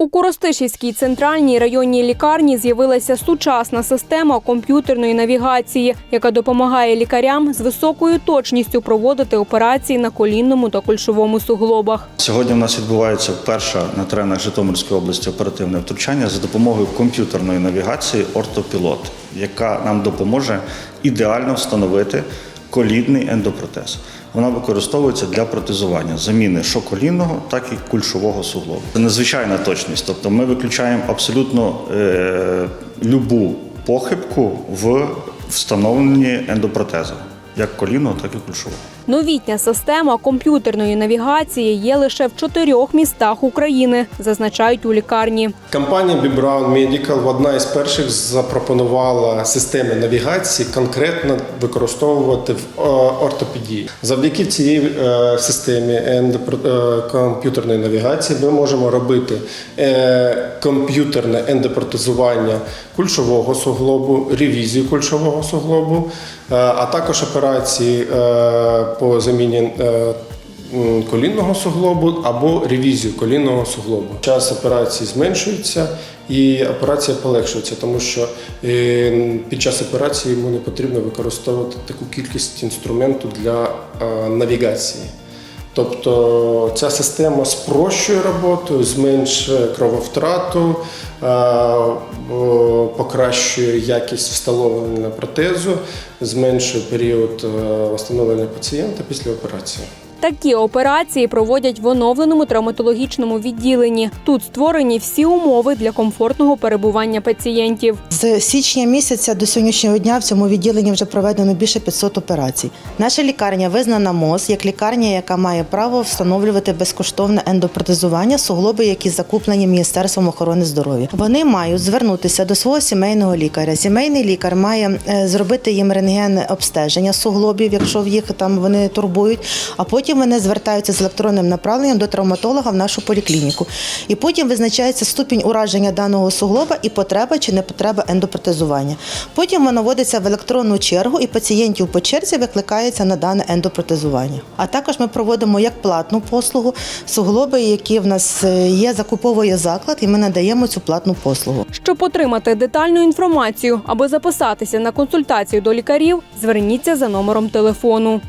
У Коростишівській центральній районній лікарні з'явилася сучасна система комп'ютерної навігації, яка допомагає лікарям з високою точністю проводити операції на колінному та кульшовому суглобах. Сьогодні в нас відбувається перше на теренах Житомирської області оперативне втручання за допомогою комп'ютерної навігації Ортопілот, яка нам допоможе ідеально встановити колінний ендопротез. Вона використовується для протезування заміни шоколінного, так і кульшового суглобу. Це надзвичайна точність. Тобто ми виключаємо абсолютно е, любу похибку в встановленні ендопротеза, як колінного, так і кульшового. Новітня система комп'ютерної навігації є лише в чотирьох містах України, зазначають у лікарні. Компанія B Brown Medical одна із перших запропонувала системи навігації конкретно використовувати в е, ортопедії. Завдяки цій е, системі е, комп'ютерної навігації ми можемо робити комп'ютерне ендопротезування кульшового суглобу, ревізію кульшового суглобу, а також операції е, по заміні. е, колінного суглобу або ревізію колінного суглобу. Час операції зменшується і операція полегшується, тому що е, під час операції йому не потрібно використовувати таку кількість інструменту для навігації. Тобто ця система спрощує роботу, зменшує крововтрату, е, покращує якість встановлення протезу, зменшує період е, встановлення пацієнта після операції. Такі операції проводять в оновленому травматологічному відділенні. Тут створені всі умови для комфортного перебування пацієнтів. З січня місяця до сьогоднішнього дня в цьому відділенні вже проведено більше 500 операцій. Наша лікарня визнана МОЗ як лікарня, яка має право встановлювати безкоштовне ендопротезування суглоби, які закуплені Міністерством охорони здоров'я. Вони мають звернутися до свого сімейного лікаря. Сімейний лікар має е, зробити їм рентген обстеження суглобів, якщо в їх там вони турбують. А потім вони звертаються з електронним направленням до травматолога в нашу поліклініку. І потім визначається ступінь ураження даного суглоба і потреба чи не потреба ендопротезування. Потім воно вводиться в електронну чергу, і пацієнтів по черзі викликається на дане ендопротезування. А також ми проводимо як платну послугу суглоби, які в нас е, є, закуповує заклад, і ми надаємо цю платну послугу. Щоб отримати детальну інформацію або записатися на консультацію до лікарів, зверніться за номером телефону.